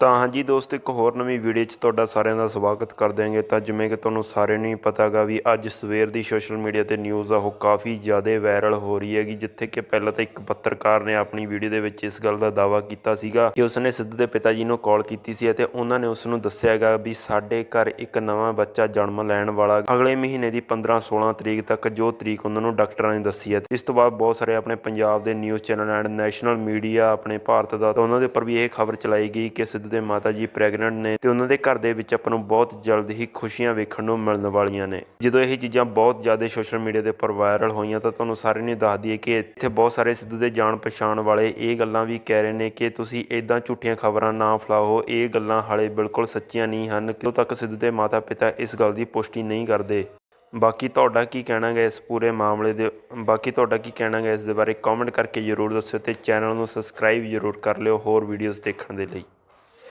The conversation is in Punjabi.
ਤਾਂ ਹਾਂਜੀ ਦੋਸਤੋ, ਇੱਕ ਹੋਰ ਨਵੀਂ ਵੀਡੀਓ 'ਚ ਤੁਹਾਡਾ ਸਾਰਿਆਂ ਦਾ ਸਵਾਗਤ ਕਰ ਦਿਆਂਗੇ ਤਾਂ ਜਿਵੇਂ ਕਿ ਤੁਹਾਨੂੰ ਸਾਰਿਆਂ ਨੂੰ ਹੀ ਪਤਾਗਾ ਵੀ ਅੱਜ ਸਵੇਰ ਦੀ ਸੋਸ਼ਲ ਮੀਡੀਆ ਤੇ ਨਿਊਜ਼ ਆ, ਉਹ ਕਾਫੀ ਜ਼ਿਆਦਾ ਵਾਇਰਲ ਹੋ ਰਹੀ ਹੈਗੀ, ਜਿੱਥੇ ਕਿ ਪਹਿਲਾਂ ਤਾਂ ਇੱਕ ਪੱਤਰਕਾਰ ਨੇ ਆਪਣੀ ਵੀਡੀਓ ਦੇ ਵਿੱਚ ਇਸ ਗੱਲ ਦਾ ਦਾਅਵਾ ਕੀਤਾ ਸੀਗਾ ਕਿ ਉਸਨੇ ਸਿੱਧੂ ਦੇ ਪਿਤਾ ਜੀ ਨੂੰ ਕਾਲ ਕੀਤੀ ਸੀ ਅਤੇ ਉਹਨਾਂ ਨੇ ਉਸ ਨੂੰ ਦੱਸਿਆਗਾ ਵੀ ਸਾਡੇ ਘਰ ਇੱਕ ਨਵਾਂ ਬੱਚਾ ਜਨਮ ਲੈਣ ਵਾਲਾ ਅਗਲੇ ਮਹੀਨੇ ਦੀ 15-16 ਤਰੀਕ ਤੱਕ ਜੋ ਤਰੀਕ ਉਹਨਾਂ ਨੂੰ ਡਾਕਟਰਾਂ ਨੇ ਦੱਸੀ ਹੈ। ਇਸ ਤੋਂ ਬਾਅਦ ਬਹੁਤ ਸਾਰੇ ਆਪਣੇ ਪੰਜਾਬ ਦੇ news channel and national media ਆਪਣੇ ਭਾਰਤ ਦਾ ਤਾਂ ਉਹਨਾਂ ਦੇ ਉੱਪਰ ਵੀ ਇਹ ਖਬਰ ਚਲਾਈ ਗਈ ਕਿ ਸਿੱਧੂ ਦੇ ਮਾਤਾ ਜੀ ਪ੍ਰੈਗਨੈਂਟ ਨੇ ਤੇ ਉਹਨਾਂ ਦੇ ਘਰ ਦੇ ਵਿੱਚ ਆਪਾਂ ਨੂੰ ਬਹੁਤ ਜਲਦ ਹੀ ਖੁਸ਼ੀਆਂ ਵੇਖਣ ਨੂੰ ਮਿਲਣ ਵਾਲੀਆਂ ਨੇ। ਜਦੋਂ ਇਹ ਚੀਜ਼ਾਂ ਬਹੁਤ ਜ਼ਿਆਦਾ ਸੋਸ਼ਲ ਮੀਡੀਆ ਦੇ ਉੱਪਰ ਵਾਇਰਲ ਹੋਈਆਂ ਤਾਂ ਤੁਹਾਨੂੰ ਸਾਰਿਆਂ ਨੂੰ ਦੱਸ ਦਈਏ ਕਿ ਇੱਥੇ ਬਹੁਤ ਸਾਰੇ ਸਿੱਧੂ ਦੇ ਜਾਣ ਪਛਾਣ ਵਾਲੇ ਇਹ ਗੱਲਾਂ ਵੀ ਕਹਿ ਰਹੇ ਨੇ ਕਿ ਤੁਸੀਂ ਇਦਾਂ ਝੂਠੀਆਂ ਖਬਰਾਂ ਨਾ ਫੈਲਾਓ, ਇਹ ਗੱਲਾਂ ਹਾਲੇ ਬਿਲਕੁਲ ਸੱਚੀਆਂ ਨਹੀਂ ਹਨ। ਕਿਉਂ ਤੱਕ ਸਿੱਧੂ ਦੇ ਮਾਤਾ ਪਿਤਾ ਇਸ ਗੱਲ ਦੀ ਪੁਸ਼ਟੀ ਨਹੀਂ ਕਰਦੇ। ਬਾਕੀ ਤੁਹਾਡਾ ਕੀ ਕਹਿਣਾ ਹੈ ਇਸ ਪੂਰੇ ਮਾਮਲੇ ਦੇ, ਬਾਕੀ ਤੁਹਾਡਾ ਕੀ ਕਹਿਣਾ ਹੈ ਇਸ ਦੇ ਬਾਰੇ ਕਮੈਂਟ ਕਰਕੇ ਜ਼ਰੂਰ ਦੱਸਿਓ ਤੇ ਚੈਨਲ ਨੂੰ ਸਬਸਕ੍ਰਾਈਬ ਜ਼ਰੂਰ ਕਰ ਲਿਓ ਹੋਰ ਵੀਡੀਓਜ਼ ਦੇਖਣ ਦੇ ਲਈ।